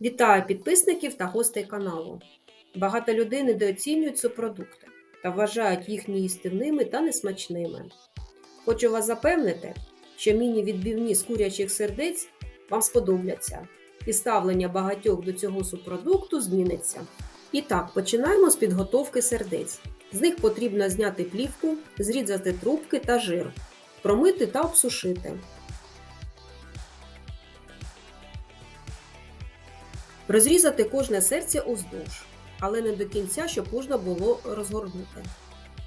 Вітаю підписників та гостей каналу. Багато людей недооцінюють субпродукти та вважають їх неїстивними та несмачними. Хочу вас запевнити, що міні-відбивні з курячих сердець вам сподобляться, і ставлення багатьох до цього субпродукту зміниться. І так, починаємо з підготовки сердець. З них потрібно зняти плівку, зрізати трубки та жир, промити та обсушити. Розрізати кожне серце уздовж, але не до кінця, щоб можна було розгорнути.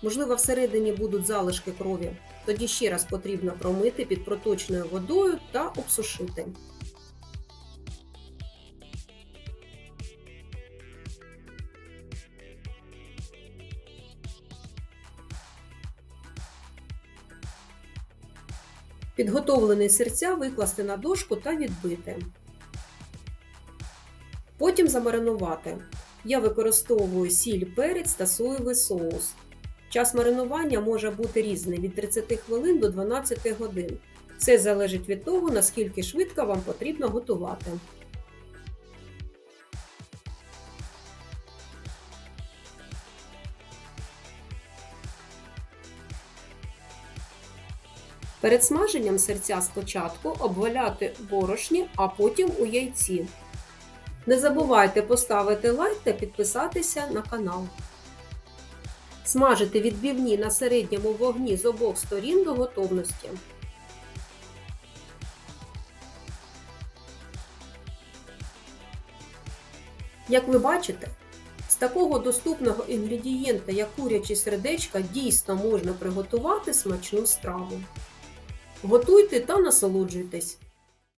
Можливо, всередині будуть залишки крові, тоді ще раз потрібно промити під проточною водою та обсушити. Підготовлені серця викласти на дошку та відбити. Потім замаринувати. Я використовую сіль, перець та соєвий соус. Час маринування може бути різний від 30 хвилин до 12 годин. Все залежить від того, наскільки швидко вам потрібно готувати. Перед смаженням серця спочатку обваляти борошні, а потім у яйці. Не забувайте поставити лайк та підписатися на канал. Смажити відбивні на середньому вогні з обох сторін до готовності. Як ви бачите, з такого доступного інгредієнта, як курячі сердечка, дійсно можна приготувати смачну страву. Готуйте та насолоджуйтесь!